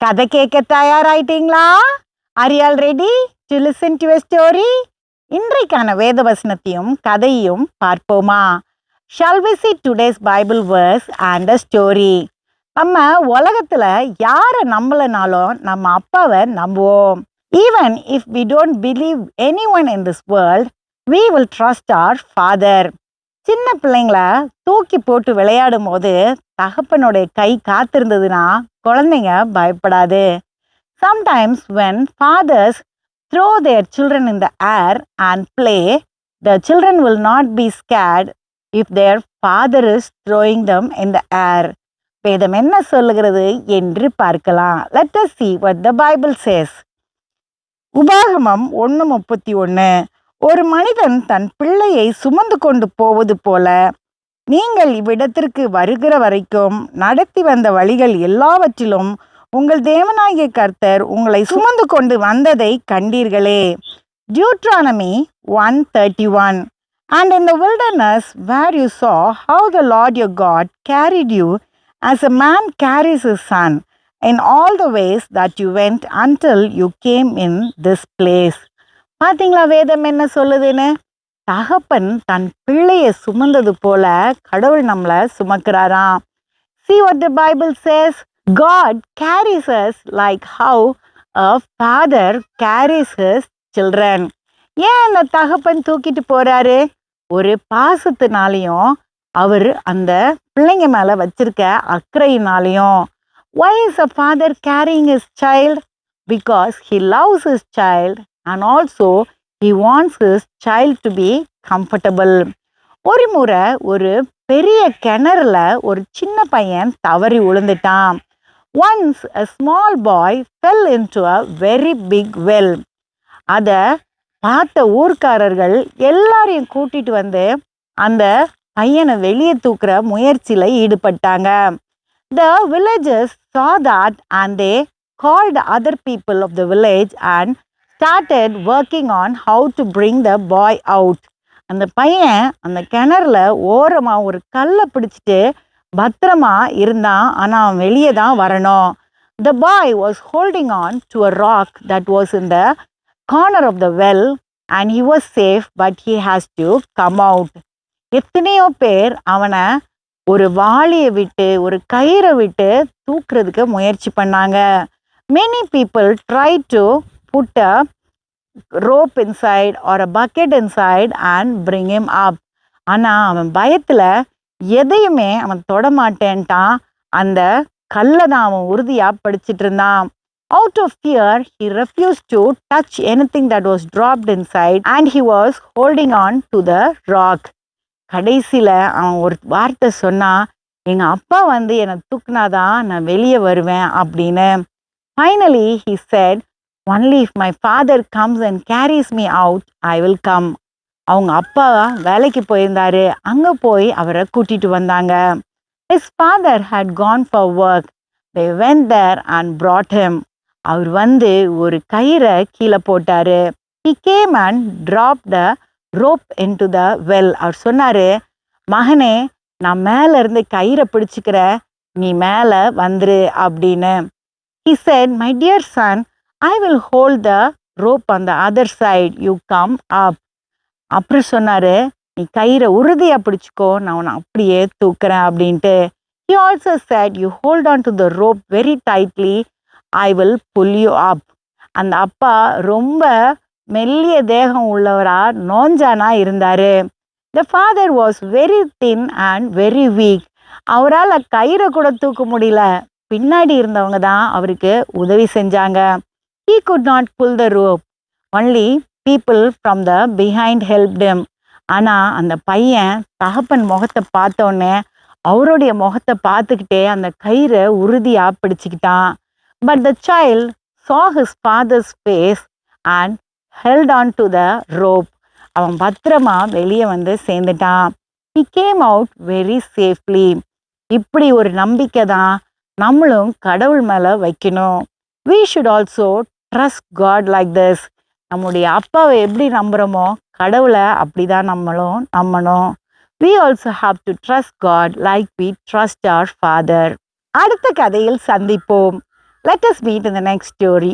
கதை கேட்க தயாராயிட்டீங்களா? Are y'all ready to listen to story இன்றைக்கான வேத வசனத்தையும் கதையும் பார்ப்போமா? Shall we see today's Bible verse and a story நம்ம உலகத்தில் யாரை நம்பலனாலும் நம்ம அப்பாவை நம்புவோம். Even if we don't believe anyone in this world we will trust our father சின்ன பிள்ளைங்கள தூக்கி போட்டு விளையாடும் போது தகப்பனுடைய கை காத்திருந்ததுன்னா குழந்தைங்க பயப்படாது. Sometimes when fathers throw their children in the air and play the children will not be scared if their father is throwing them in the air வேதம் என்ன சொல்லுகிறது என்று பார்க்கலாம். Let us see what the Bible says உபாகமம் ஒன்று முப்பத்தி ஒன்று ஒரு மனிதன் தன் பிள்ளையை சுமந்து கொண்டு போவது போல நீங்கள் இவ்விடத்திற்கு வருகிற வரைக்கும் நடத்தி வந்த வழிகள் எல்லாவற்றிலும் உங்கள் தேவனாகிய கர்த்தர் உங்களை சுமந்து கொண்டு வந்ததை கண்டீர்களே Deuteronomy one thirty one and in the wilderness where you saw how the Lord your God carried you as a man carries his son in all the ways that you went until you came in this place பார்த்தீங்களா வேதம் என்ன சொல்லுதுன்னு தகப்பன் தன் பிள்ளையை சுமந்தது போல கடவுள் நம்மளை சுமக்கிறாராம் see what the Bible says God carries us like how a father carries his children ஏன் அந்த தகப்பன் தூக்கிட்டு போகிறாரு ஒரு பாசத்தினாலையும் அவர் அந்த பிள்ளைங்க மேலே வச்சிருக்க அக்கறையினாலையும் why is a father carrying his child because he loves his child and also he wants his child to be comfortable ஒரு முறை ஒரு பெரிய கிணறுல ஒரு சின்ன பையன் தவறி விழுந்துட்டான் once a small boy fell into a very big well அதை பார்த்த ஊர்க்காரர்கள் எல்லாரையும் கூட்டிட்டு வந்து அந்த பையனை வெளியே தூக்குற முயற்சியில் ஈடுபட்டாங்க the villagers saw that and they called other people of the village and started working on how to bring the boy out அந்த பையன் அந்த கிணறுல ஓரமாக ஒரு கல்லை பிடிச்சிட்டு பத்திரமா இருந்தான். ஆனால் அவன் வெளியே தான் வரணும். The boy was holding on to a rock that was in the corner of the well and he was safe but he has to come out எத்தனையோ பேர் அவனை ஒரு வாளியை விட்டு ஒரு கயிறை விட்டு தூக்குறதுக்கு முயற்சி பண்ணாங்க. Many people try to put a rope inside or a bucket inside and bring him up ஆனால் அவன் பயத்தில் எதையுமே அவன் தொட மாட்டேன்ட்டான். அந்த கல்லை தான் அவன் உறுதியாக படிச்சுட்டு இருந்தான். Out of fear he refuse to touch anything that was dropped inside and he was holding on to the rock கடைசியில் அவன் ஒரு வார்த்தை சொன்னான் எங்கள் அப்பா வந்து என்னை தூக்குனாதான் நான் வெளியே வருவேன் அப்படின்னு. Finally he said only if my father comes and carries me out I will come அவங்க அப்பா வேலைக்கு போயிருந்தாரு. அங்கே போய் அவரை கூட்டிட்டு வந்தாங்க. His father had gone for work they went there and brought him அவர் வந்து ஒரு கயிறை கீழே போட்டார். He came and drop the rope into the well அவர் சொன்னார் மகனே நான் மேலே இருந்து கயிறை பிடிச்சிக்கிற நீ மேலே வந்துரு அப்படின்னு. He said my dear son I will hold the rope அந்த other side you come up அப்புறம் சொன்னார் நீ கயிறை உறுதியாக பிடிச்சிக்கோ. நான் உன்னை அப்படியே தூக்குறேன் அப்படின்ட்டு. He also said you hold on to the rope very tightly I will pull you up அந்த அப்பா ரொம்ப மெல்லிய தேகம் உள்ளவராக நோஞ்சானா இருந்தார். The father was very thin and very weak அவரால் கயிறை கூட தூக்க முடியல. பின்னாடி இருந்தவங்க தான் அவருக்கு உதவி செஞ்சாங்க. He could not pull the rope only people from the behind help them ஆனால் அந்த பையன் தகப்பன் முகத்தை பார்த்தோன்னே அவருடைய முகத்தை பார்த்துக்கிட்டே அந்த கயிறை உறுதியாக பிடிச்சிக்கிட்டான். But the child saw his father's face and held on to the rope அவன் பத்திரமா வெளியே வந்து சேர்ந்துட்டான். He came out very safely இப்படி ஒரு நம்பிக்கை தான் நம்மளும் கடவுள் மேலே வைக்கணும். We should also trust God like this நம்முடைய அப்பாவை எப்படி நம்புகிறோமோ கடவுளை அப்படி தான் நம்மளும் நம்பணும் we also have to trust God like we trust our father அடுத்த கதையில் சந்திப்போம் லெட் அஸ் மீட் இந்த நெக்ஸ்ட் ஸ்டோரி